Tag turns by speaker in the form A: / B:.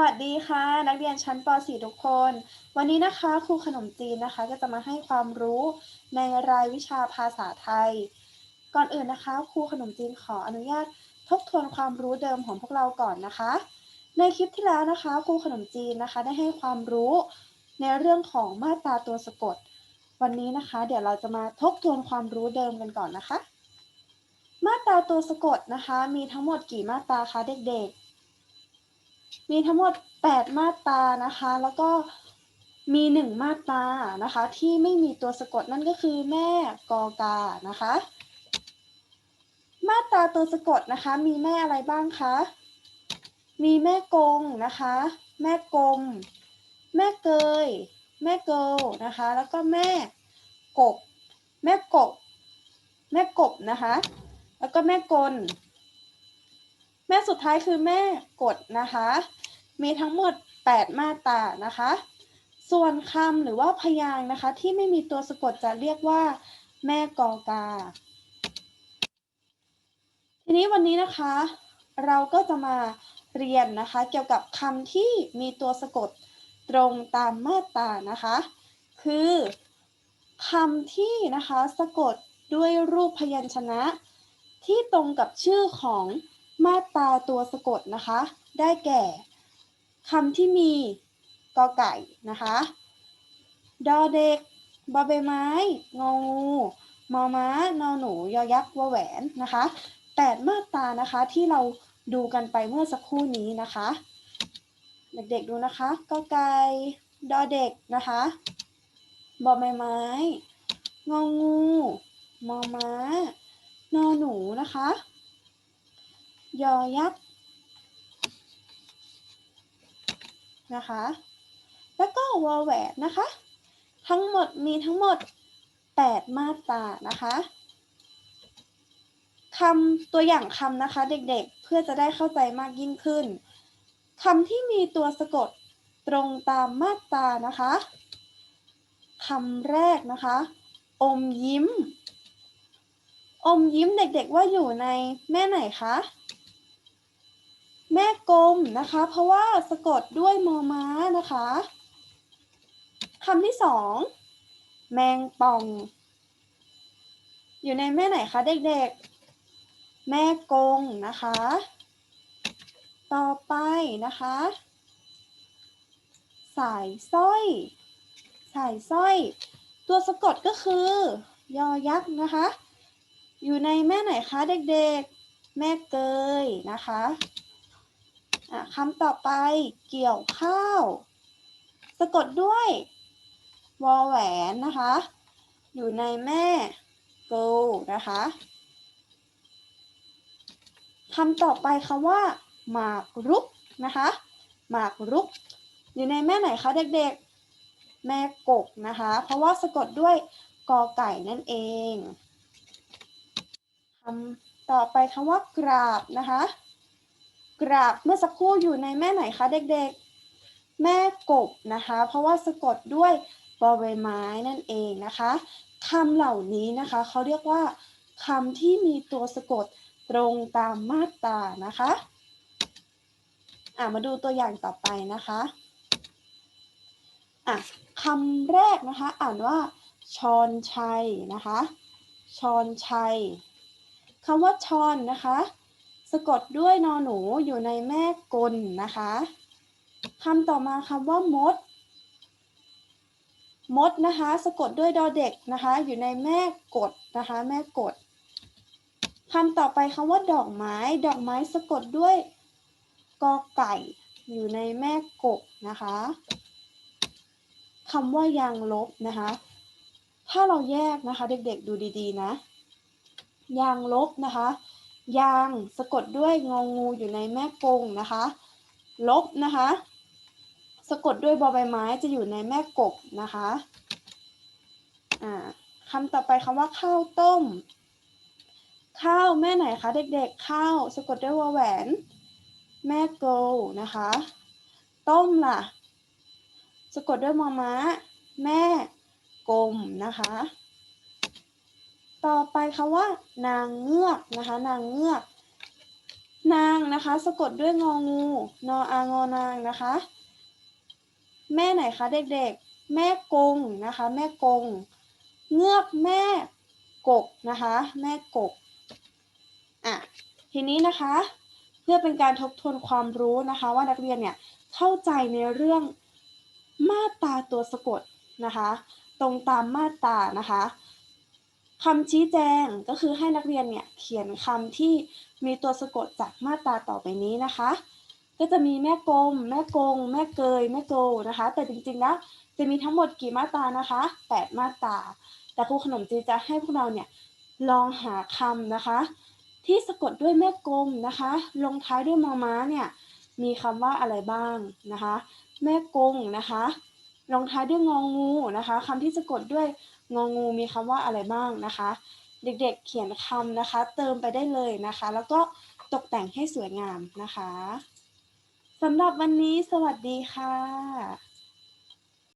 A: วัสดีค่ะ นักเรียนชั้นป .4 ทุกคน วันนี้นะคะครูขนมจีนนะคะก็จะมาให้ความรู้ในรายวิชาภาษาไทย ก่อนอื่นนะคะครูขนมจีนขออนุญาตทบทวนความรู้เดิมของพวกเราก่อนนะคะ ในคลิปที่แล้วนะคะครูขนมจีนนะคะได้ให้ความรู้ในเรื่องของมาตราตัวสะกด วันนี้นะคะ เดี๋ยวเราจะมาทบทวนความรู้เดิมกันก่อนนะคะ มาตราตัวสะกดนะคะ มีทั้งหมดกี่มาตราคะเด็กๆ มีทั้งหมด 8 มาตรานะคะ แล้วก็มี 1 มาตรานะคะ ที่ไม่มีตัวสะกดนั่นก็คือแม่กอกานะคะ มาตราตัวสะกดนะคะ มีแม่อะไรบ้างคะมีแม่กงนะคะ แม่กลม แม่เกย แม่เกิลนะคะ แล้วก็แม่กบ แม่กบ แม่กบนะคะ แล้วก็แม่กล แม่สุดท้ายคือแม่กดนะคะ มีทั้งหมด 8 มาตรานะคะ ส่วนคำหรือว่าพยางค์นะคะ ที่ไม่มีตัวสะกดจะเรียกว่า แม่กอกา ทีนี้วันนี้นะคะ เราก็จะมาเรียนนะคะ เกี่ยวกับคำที่มีตัวสะกดตรงตามมาตรานะคะ คือคำที่นะคะสะกดด้วยรูปพยัญชนะ ที่ตรงกับชื่อของ มาตราตัวสะกดนะคะ ได้แก่คำที่มีกอไก่นะคะดอเด็กบอใบไม้งองูมอม้านอหนูยอยักษ์วแหวนนะคะแปดมาตรานะคะที่เราดูกันไปเมื่อสักครู่นี้นะคะ เด็กๆดูนะคะกอไก่ดอเด็กนะคะบอใบไม้งองูมอม้านอหนูนะคะ ยอยักษ์นะคะ แล้วก็วอแหวนนะคะ ทั้งหมดมีทั้งหมด 8 มาตรานะคะคำตัวอย่างคำนะคะเด็กๆ เพื่อจะได้เข้าใจมากยิ่งขึ้นคำที่มีตัวสะกดตรงตามมาตรานะคะคำแรกนะคะ อมยิ้ม อมยิ้มเด็กๆว่าอยู่ในแม่ไหนคะ แม่กลมนะคะ เพราะว่าสะกดด้วยมอม้านะคะคำที่สองแมงป่อง อยู่ในแม่ไหนคะเด็กๆ แม่กงนะคะ ต่อไปนะคะ สายสร้อย สายสร้อย ตัวสะกดก็คือ ยอยักษ์นะคะ อยู่ในแม่ไหนคะเด็กๆ แม่เกยนะคะ คำต่อไปเกี่ยวข้าว สะกดด้วยวอแหวนนะคะ อยู่ในแม่เกิลนะคะคำต่อไปคำว่า หมากรุกนะคะ หมากรุก อยู่ในแม่ไหนคะเด็กๆ แม่กกนะคะ เพราะว่าสะกดด้วยกอไก่นั่นเองคำต่อไปคำว่ากราบนะคะ กราบเมื่อสักครู่อยู่ในแม่ไหนคะเด็กๆ แม่กบนะคะ เพราะว่าสะกดด้วยบอใบไม้นั่นเองนะคะคำเหล่านี้นะคะเขาเรียกว่าคำที่มีตัวสะกดตรงตามมาตรานะคะอะมาดูตัวอย่างต่อไปนะคะอะคำแรกนะคะ อ่านว่าชอนชัยนะคะชอนชัยคำว่าชอนนะคะะกดด้วยนอหนูอยู่ในแม่กลนะคะคำต่อมาคำว่ามด มดนะคะ สะกดด้วยดอเด็กนะคะ อยู่ในแม่กดนะคะ แม่กดคำต่อไปคำว่าดอกไม้ ดอกไม้สะกดด้วยกอไก่ อยู่ในแม่กบนะคะคำว่ายางลบนะคะ ถ้าเราแยกนะคะ เด็กๆดูดีๆนะ ยางลบนะคะ ยางสะกดด้วยงองูอยู่ในแม่กงนะคะ ลบนะคะ สะกดด้วยบอใบไม้จะอยู่ในแม่กบนะคะอ่าคำต่อไปคำว่าข้าวต้ม ข้าวแม่ไหนคะเด็กๆ ข้าวสะกดด้วยวอแหวน แม่โกนะคะ ต้มล่ะ สะกดด้วยมอม้า แม่กลมนะคะ ต่อไปคำว่า นางเงือกนะคะ นางเงือก นางนะคะ สะกดด้วยงองูนออางอนางนะคะ แม่ไหนคะเด็กๆ แม่กงนะคะ แม่กง เงือกแม่กกนะคะ แม่กกอะทีนี้นะคะ เพื่อเป็นการทบทวนความรู้นะคะ ว่านักเรียนเนี่ยเข้าใจในเรื่องมาตราตัวสะกดนะคะ ตรงตามมาตรานะคะ คำชี้แจงก็คือให้นักเรียนเนี่ยเขียนคำที่มีตัวสะกดจากมาตราต่อไปนี้นะคะ ก็จะมีแม่กลม แม่กง แม่เกย แม่โกนะคะ แต่จริงๆแล้วจะมีทั้งหมดกี่มาตรานะคะ 8 มาตรา แต่ครูขนมจีจะให้พวกเราเนี่ยลองหาคำนะคะ ที่สะกดด้วยแม่กลมนะคะ ลงท้ายด้วยมอม้าเนี่ยมีคำว่าอะไรบ้างนะคะ แม่กงนะคะ ลงท้ายด้วยงองูนะคะคำที่สะกดด้วย งองูมีคำว่าอะไรบ้างนะคะ เด็กๆเขียนคำนะคะ เติมไปได้เลยนะคะ แล้วก็ตกแต่งให้สวยงามนะคะสำหรับวันนี้สวัสดีค่ะ